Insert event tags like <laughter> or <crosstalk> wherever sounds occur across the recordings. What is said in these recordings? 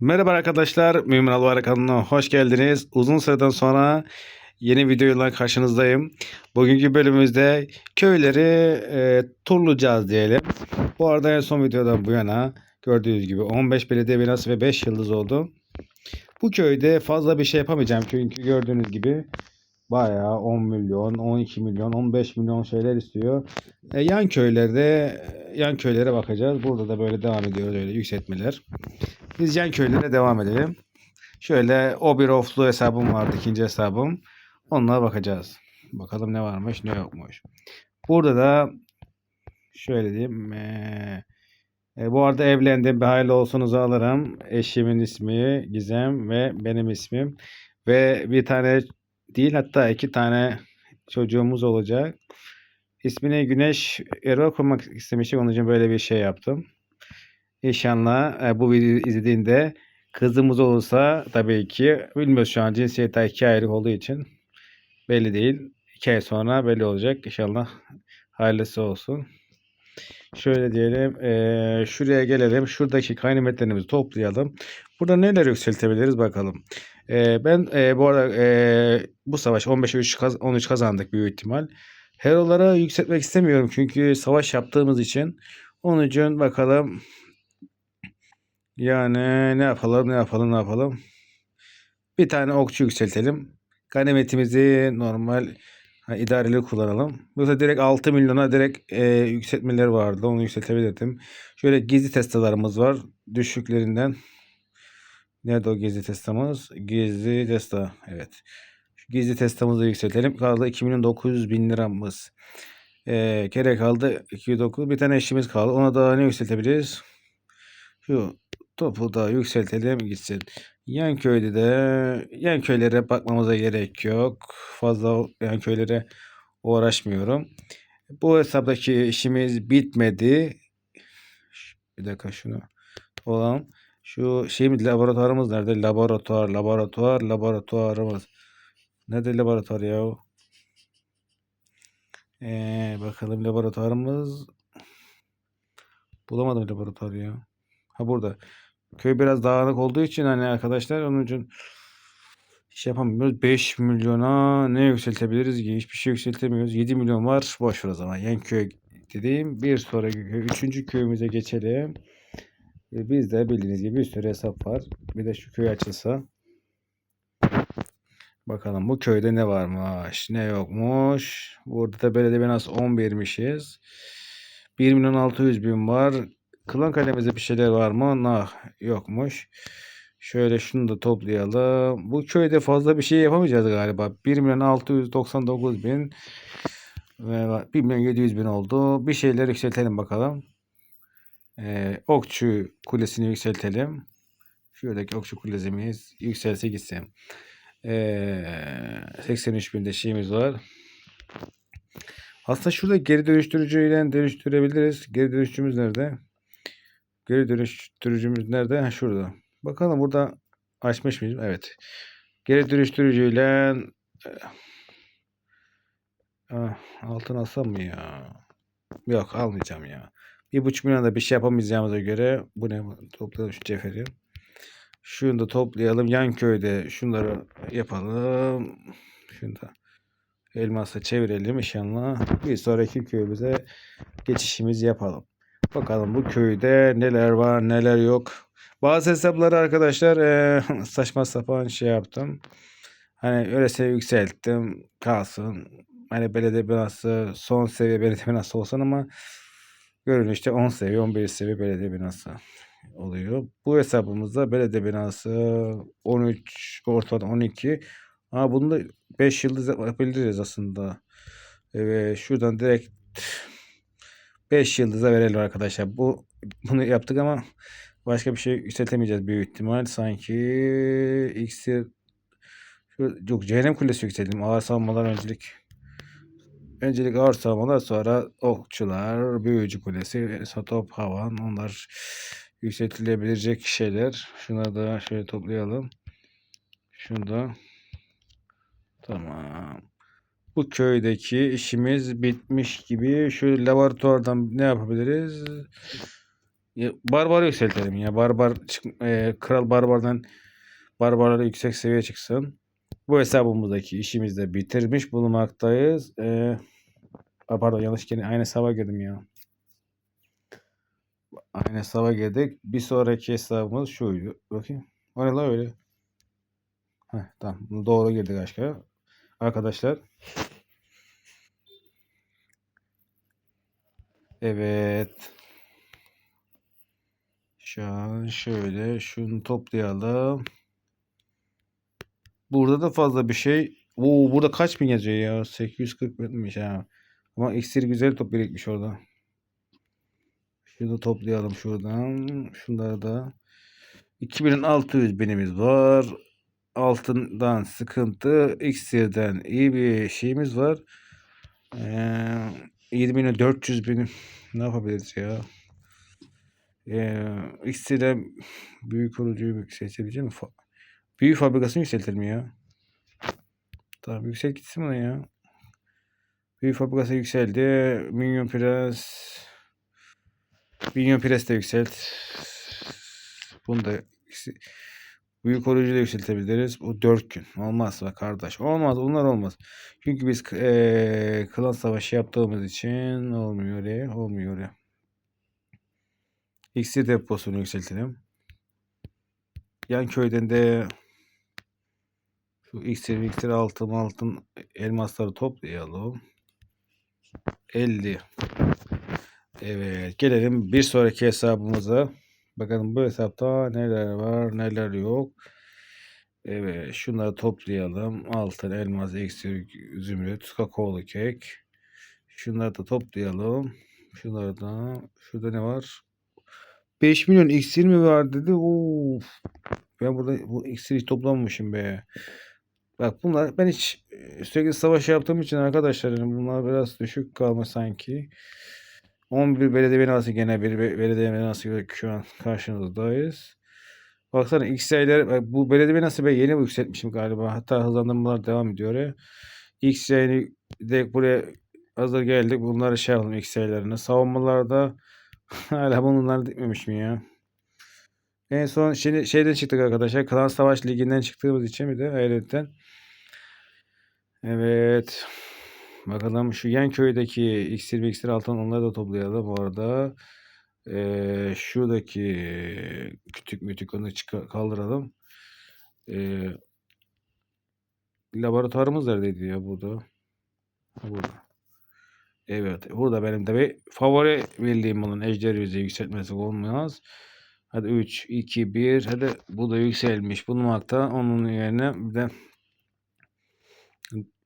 Merhaba arkadaşlar, Mümin Alvar kanalına hoş geldiniz. Uzun süreden sonra yeni videoyla karşınızdayım. Bugünkü bölümümüzde köyleri e, turlayacağız diyelim. Bu arada en son videodan bu yana gördüğünüz gibi 15 belediye binası ve 5 yıldız oldu. Bu köyde fazla bir şey yapamayacağım çünkü gördüğünüz gibi bayağı 10 milyon, 12 milyon, 15 milyon şeyler istiyor. E, yan köylerde yan köylere bakacağız. Burada da böyle devam ediyoruz öyle yükseltmeler. Yan köylere devam edelim. Şöyle o bir oflu hesabım vardı ikinci hesabım. Onlara bakacağız. Bakalım ne varmış ne yokmuş. Burada da şöyle diyeyim. eee, e, bu arada evlendim. Bir hayırlı olsunuzu alırım. Eşimin ismi Gizem ve benim ismim. Ve bir tane değil hatta iki tane çocuğumuz olacak. İsmini Güneş Erol koymak istemiştim. Onun için böyle bir şey yaptım. İnşallah e, bu videoyu izlediğinde kızımız olursa tabii ki bilmiyoruz şu an cinsiyeti iki ayrı olduğu için belli değil. İki ay sonra belli olacak. İnşallah hayırlısı olsun. Şöyle diyelim. e, şuraya gelelim. Şuradaki kaynametlerimizi toplayalım. Burada neler yükseltebiliriz bakalım. E, ben e, bu arada e, bu savaş 15'e 3 kaz- 13 kazandık büyük ihtimal. Hero'lara yükseltmek istemiyorum çünkü savaş yaptığımız için. Onun için bakalım yani ne yapalım ne yapalım ne yapalım. Bir tane okçu yükseltelim. Ganimetimizi normal ha, idareli kullanalım. Yoksa direkt 6 milyona direkt e, yükseltmeleri vardı. Onu yükseltebilirdim. Şöyle gizli testalarımız var. Düşüklerinden. Nerede o gizli testamız? Gizli testa. Evet. Şu gizli testamızı yükseltelim. Kaldı 2 milyon 900 bin liramız. E, kere kaldı 209. Bir tane eşimiz kaldı. Ona da ne yükseltebiliriz? Şu topu da yükseltelim gitsin. Yan köyde de yan köylere bakmamıza gerek yok. Fazla yan köylere uğraşmıyorum. Bu hesaptaki işimiz bitmedi. Bir dakika şunu olan şu şeyimiz laboratuvarımız nerede? Laboratuvar, laboratuvar, laboratuvarımız. Nerede laboratuvar ya? Ee, bakalım laboratuvarımız. Bulamadım laboratuvarı ya. Ha burada. Köy biraz dağınık olduğu için hani arkadaşlar onun için şey yapamıyoruz. 5 milyona ne yükseltebiliriz ki? Hiçbir şey yükseltemiyoruz. 7 milyon var. Boş ver o zaman. Yan köy dediğim bir sonraki köy. Üçüncü köyümüze geçelim. E, Bizde bildiğiniz gibi bir sürü hesap var. Bir de şu köy açılsa. Bakalım bu köyde ne varmış, ne yokmuş. Burada da belediye binası 11'mişiz. 1 milyon 600 bin var. Klan kalemizde bir şeyler var mı? Nah, yokmuş. Şöyle şunu da toplayalım. Bu köyde fazla bir şey yapamayacağız galiba. 1 milyon 699 bin ve 1 milyon 700 bin oldu. Bir şeyler yükseltelim bakalım. Ee, okçu kulesini yükseltelim. Şuradaki okçu kulesimiz yükselse gitsin. Ee, 83 binde şeyimiz var. Aslında şurada geri dönüştürücüyle dönüştürebiliriz. Geri dönüştürücümüz nerede? Geri dönüştürücümüz nerede? Ha, şurada. Bakalım burada açmış mıyız? Evet. Geri dönüştürücüyle e, ah, altın alsam mı ya? Yok almayacağım ya. Bir buçuk milyonda bir şey yapamayacağımıza göre bu ne? Toplayalım şu cevheri. Şunu da toplayalım. Yan köyde şunları yapalım. Şunu da elmasa çevirelim inşallah. Bir sonraki köyümüze geçişimizi yapalım. Bakalım bu köyde neler var neler yok. Bazı hesapları arkadaşlar eee, <laughs> saçma sapan şey yaptım. Hani öylesine yükselttim kalsın. Hani belediye binası son seviye belediye <laughs> binası olsun ama görünüşte 10 seviye 11 seviye belediye binası oluyor. Bu hesabımızda belediye binası 13 ortada 12 ama bunu da 5 yıldız yapabiliriz aslında. Evet şuradan direkt 5 yıldıza verelim arkadaşlar. Bu bunu yaptık ama başka bir şey yükseltemeyeceğiz büyük ihtimal. Sanki iksir yok cehennem kulesi yükseltelim. Ağır savunmalar öncelik. Öncelik ağır savunmalar sonra okçular, büyücü kulesi, satop, havan onlar yükseltilebilecek şeyler. Şunları da şöyle toplayalım. Şunu da tamam. Bu köydeki işimiz bitmiş gibi. Şöyle laboratuvardan ne yapabiliriz? Ya, Barbar'ı yükseltelim ya. Barbar e, Kral Barbar'dan Barbarlara yüksek seviye çıksın. Bu hesabımızdaki işimizi de bitirmiş bulunmaktayız. E, Aa, pardon yanlış gene aynı hesaba girdim ya. Aynı hesaba girdik. Bir sonraki hesabımız şuydu. Bakayım. O ne la öyle? Heh, tamam. Doğru girdik aşkına. Arkadaşlar. Evet. Şu an şöyle şunu toplayalım. Burada da fazla bir şey. Oo burada kaç bin yazıyor ya? 840 binmiş ha. Ama iksir güzel top birikmiş orada. Şunu toplayalım şuradan. Şunları da. 2600 binimiz var. Altından sıkıntı. İksirden iyi bir şeyimiz var. Ee, 20 400 bin ne yapabiliriz ya? Ee, iksirden büyük kurucuyu yükseltebilecek mi? Fa- Büyük fabrikasını yükseltelim ya. Tamam yüksel gitsin buna ya. Büyük fabrikası yükseldi. Minyon Press. Minyon Press de yükselt. Bunu da büyük koruyucu da yükseltebiliriz. Bu 4 gün. Olmaz be kardeş. Olmaz. Onlar olmaz. Çünkü biz eee klan savaşı yaptığımız için olmuyor ya. Olmuyor ya. İksir deposunu yükseltelim. Yan köyden de şu iksir, iksir altın, altın elmasları toplayalım. 50. Evet. Gelelim bir sonraki hesabımıza. Bakalım bu hesapta neler var neler yok. Evet. Şunları toplayalım. Altın, elmas, iksir, zümrüt, kakaolu kek. Şunları da toplayalım. Şunları da. Şurada ne var? 5 milyon iksir mi var dedi. Of. Ben burada bu iksiri toplamamışım be. Bak bunlar ben hiç e, sürekli savaş yaptığım için arkadaşlar yani bunlar biraz düşük kalma sanki. 11 belediye binası gene bir be- belediye binası şu an karşınızdayız. Baksana X-Ray'ler bu belediye binası ben yeni yükseltmişim galiba. Hatta hızlandırmalar devam ediyor ya. X-Ray'ni de buraya hazır geldik. Bunları şey yapalım X-Ray'lerini. Savunmalarda <laughs> hala bunlar dikmemiş mi ya? En son şimdi şeyden çıktık arkadaşlar. Klan Savaş Ligi'nden çıktığımız için bir de ayrıca. Evet. Bakalım şu yan köydeki iksir ve iksir altın onları da toplayalım bu arada. Ee, şuradaki kütük mütük onu kaldıralım. Ee, laboratuvarımız neredeydi ya burada? Burada. Evet. Burada benim bir favori bildiğim olan ejder yüzeyi yükseltmesi olmaz. Hadi 3, 2, 1. Hadi bu da yükselmiş bulunmakta. Onun yerine bir de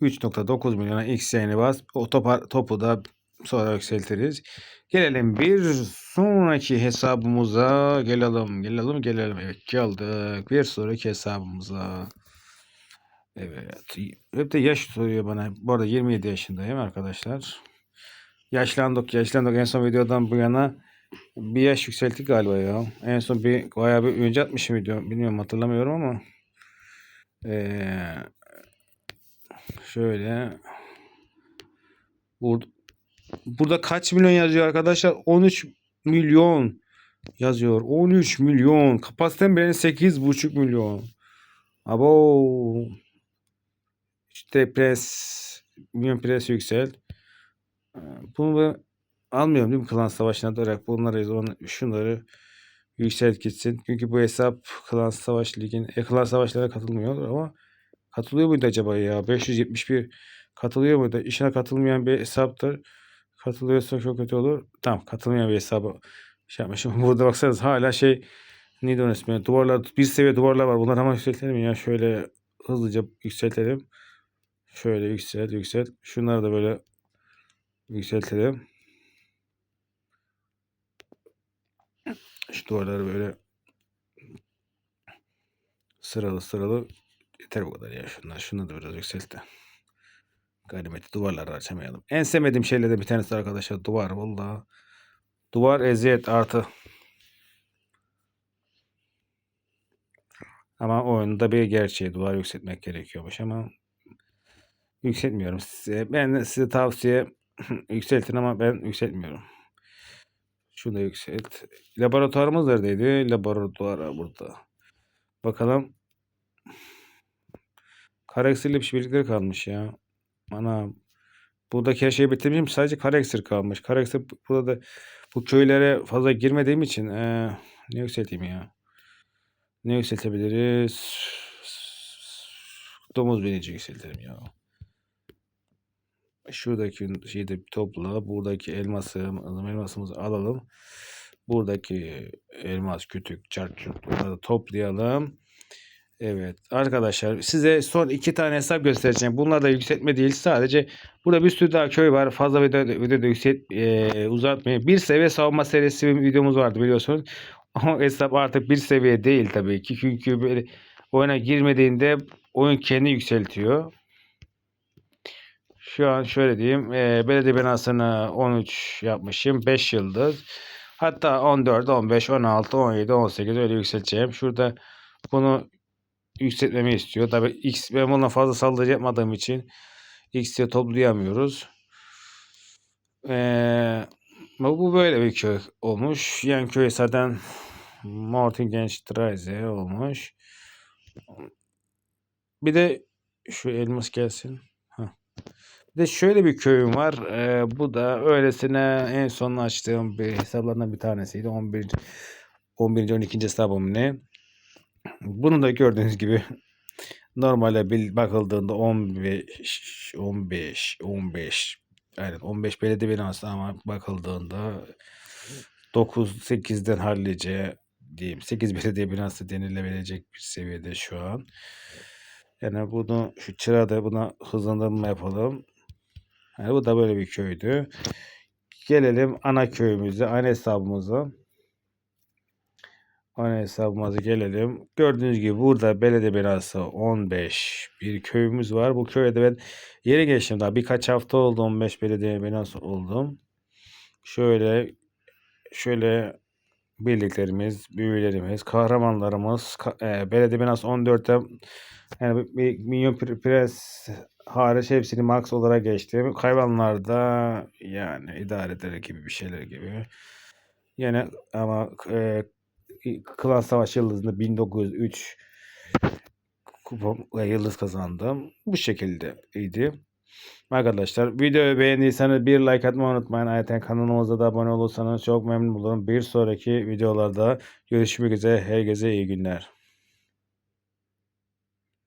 3.9 milyona X yayını bas. O topa, topu da sonra yükseltiriz. Gelelim bir sonraki hesabımıza. Gelelim, gelelim, gelelim. Evet geldik. Bir sonraki hesabımıza. Evet. Hep de yaş soruyor bana. Bu arada 27 yaşındayım arkadaşlar. Yaşlandık, yaşlandık. En son videodan bu yana bir yaş yükselttik galiba ya. En son bir bayağı bir önce atmışım video. Bilmiyorum hatırlamıyorum ama. Ee, şöyle. Burada, burada kaç milyon yazıyor arkadaşlar? 13 milyon yazıyor. 13 milyon. Kapasitem benim 8,5 milyon. Abo. İşte pres. Milyon pres yüksel. Bunu ben almıyorum değil mi klan savaşına olarak bunları şunları yükselt gitsin. Çünkü bu hesap klan savaş ligin e, klan savaşlara katılmıyor ama katılıyor muydu acaba ya? 571 katılıyor muydu? İşine katılmayan bir hesaptır. Katılıyorsa çok kötü olur. Tamam katılmayan bir hesabı şey yapmışım. <laughs> Burada baksanız hala şey neydi onun ismi? Duvarlar bir seviye duvarlar var. Bunları hemen yükseltelim ya. Şöyle hızlıca yükseltelim. Şöyle yükselt yükselt. Şunları da böyle yükseltelim. Şu duvarları böyle sıralı sıralı yeter bu kadar ya şunlar. Şunu da biraz yükselt de. Ganimeti duvarları açamayalım. En sevmediğim şeylerden bir tanesi arkadaşlar duvar valla. Duvar eziyet artı. Ama oyunda bir gerçeği duvar yükseltmek gerekiyormuş ama yükseltmiyorum size. Ben size tavsiye <clears throat> yükseltin ama ben yükseltmiyorum. Şunu da yükselt. Laboratuvarımız neredeydi? Laboratuvar burada. Bakalım. Kareksirli bir birlikleri kalmış ya. Ana. Buradaki her şeyi bitirmişim. Sadece Kareksir kalmış. Kareksir burada da bu köylere fazla girmediğim için eee, ne yükselteyim ya? Ne yükseltebiliriz? Domuz binici yükseltelim ya. Şuradaki şeyi de topla. Buradaki elması, elmasımızı alalım. Buradaki elmas, kütük, çarçurt bunları toplayalım. Evet arkadaşlar size son iki tane hesap göstereceğim. Bunlar da yükseltme değil sadece burada bir sürü daha köy var. Fazla video, video da yükselt, e, uzatmayayım. Bir seviye savunma serisi bir videomuz vardı biliyorsunuz. O hesap artık bir seviye değil tabii ki. Çünkü böyle oyuna girmediğinde oyun kendi yükseltiyor. Şu an şöyle diyeyim. E, belediye binasını 13 yapmışım. 5 yıldız. Hatta 14, 15, 16, 17, 18 öyle yükselteceğim. Şurada bunu yükseltmemi istiyor. Tabi X ben bundan fazla saldırı yapmadığım için X'e toplayamıyoruz. Ee, bu böyle bir köy olmuş. Yan köy zaten Mortingenstraße olmuş. Bir de şu elmas gelsin. Bir de şöyle bir köyüm var. Ee, bu da öylesine en son açtığım bir hesaplardan bir tanesiydi. 11 11. 12. hesabım ne? Bunu da gördüğünüz gibi normalde bir bakıldığında 15 15 15 evet 15 belediye binası ama bakıldığında 9 8'den hallice diyeyim 8 belediye binası denilebilecek bir seviyede şu an. Yani bunu şu çırada buna hızlandırma yapalım. Yani bu da böyle bir köydü. Gelelim ana köyümüze, ana hesabımıza. Ana hesabımıza gelelim. Gördüğünüz gibi burada belediye binası 15 bir köyümüz var. Bu köyde ben yeni geçtim daha birkaç hafta oldu 15 belediye binası oldum. Şöyle şöyle birliklerimiz, büyülerimiz, kahramanlarımız, ka- e, belediye binası 14'te yani bir Minyon Pre- Press hariç hepsini max olarak geçtim. Hayvanlarda yani idare ederek gibi bir şeyler gibi. Yine ama e, Klan Savaş Yıldızı'nda 1903 kupon yıldız kazandım. Bu şekilde idi. Arkadaşlar videoyu beğendiyseniz bir like atmayı unutmayın. Ayrıca kanalımıza da abone olursanız çok memnun olurum. Bir sonraki videolarda görüşmek üzere. Herkese iyi günler.